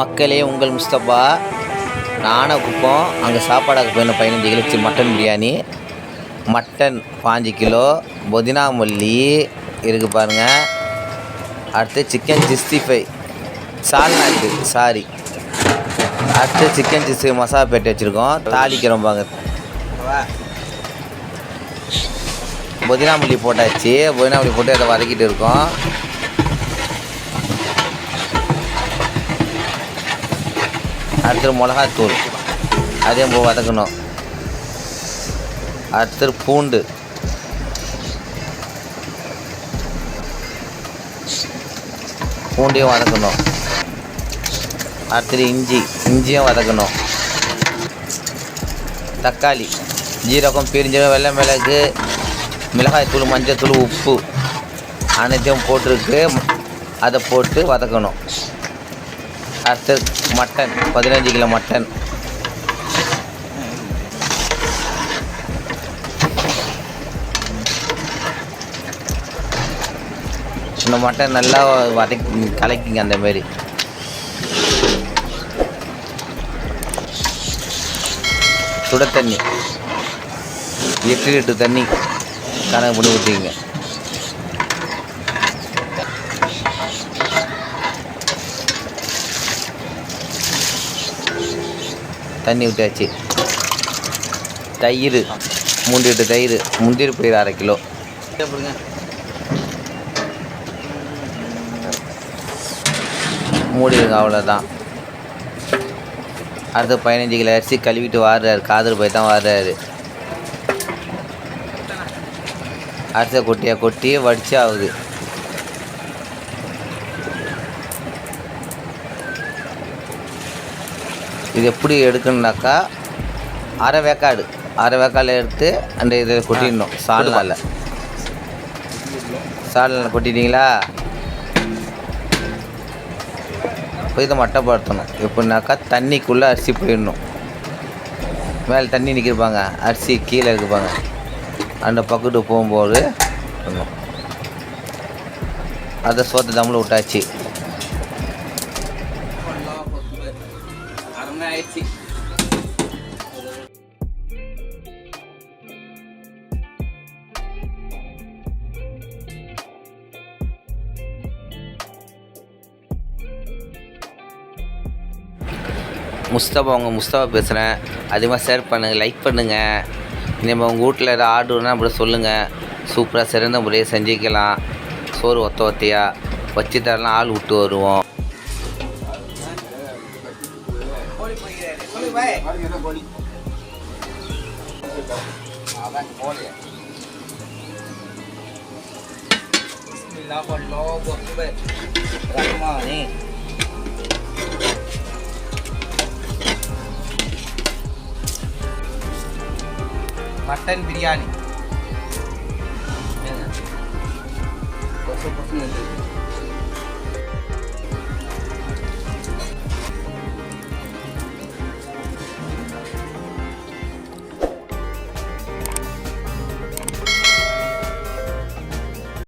மக்களே உங்கள் முஸ்தபா நாணக்குப்பம் அங்கே சாப்பாடாக போயின பதினஞ்சு கிலோ மட்டன் பிரியாணி மட்டன் பாஞ்சு கிலோ புதினா மல்லி இருக்குது பாருங்கள் அடுத்து சிக்கன் சிக்ஸ்டி ஃபைவ். சால்னா இருக்குது சாரி. அடுத்து சிக்கன் சிக்ஸ்டி மசாலா பேட்டு வச்சுருக்கோம். தாளிக்கிறோம் பாங்க புதினா மல்லி போட்டாச்சு. புதினா மல்லி போட்டு அதை வதக்கிட்டு இருக்கோம். அடுத்தது மிளகாத்தூள் அதையும் போ வதக்கணும். அடுத்தது பூண்டு. பூண்டையும் வதக்கணும். அடுத்தது இஞ்சி. இஞ்சியும் வதக்கணும். தக்காளி ஜீரகம் பெருஞ்சீரகம் வெள்ளை மிளகு மிளகாய்த்தூள் மஞ்சத்தூள் உப்பு அனைத்தையும் போட்டிருக்கு. அதை போட்டு வதக்கணும். அடுத்து மட்டன் பதினஞ்சு கிலோ மட்டன். இந்த மட்டன் நல்லா வதக்கி கலக்கிங்க அந்த மாதிரி சுட தண்ணி. எட்டு லிட்டர் தண்ணி கணக்கு பண்ணி ஊற்றிங்க தண்ணி விட்டாச்சு தயிர் மூன்று லிட்டர் தயிர் முந்திரி பயிர் அரை கிலோ. மூடிடுங்க அவ்வளோதான் அடுத்து பதினஞ்சு கிலோ அரிசி கழுவிட்டு வாடுறாரு காதல் போய் தான் வாடுறாரு. அரிசியை கொட்டியாக கொட்டி வடிச்சு ஆகுது இது எப்படி எடுக்கணுனாக்கா அரை வேக்காடு அரை வேக்காடில் எடுத்து அந்த இதை கொட்டிடணும் சால்னால. சால்னால கொட்டிட்டீங்களா? இப்போ இதை மட்டப்படுத்தணும். எப்படின்னாக்கா தண்ணிக்குள்ளே அரிசி போயிடணும். மேலே தண்ணி நிற்கிருப்பாங்க அரிசி கீழே இருக்குப்பாங்க. அந்த பக்கத்து போகும்போது அதை சோத்து தம்மில் விட்டாச்சு. முஸ்தபா உங்கள் முஸ்தபா பேசுகிறேன் அதிகமாக ஷேர் பண்ணுங்கள் லைக் பண்ணுங்கள் இனிமேல் உங்கள் வீட்டில் ஏதாவது ஆர்டர்னா அப்படி சொல்லுங்கள் சூப்பராக சிறந்த முறையை செஞ்சுக்கலாம். சோறு ஒத்த ஒத்தையாக வச்சு தரலாம் ஆள் விட்டு வருவோம். ભાઈ ભાઈ મારી મેરે మటన్ బిర్యానీ పసుపు పసుపు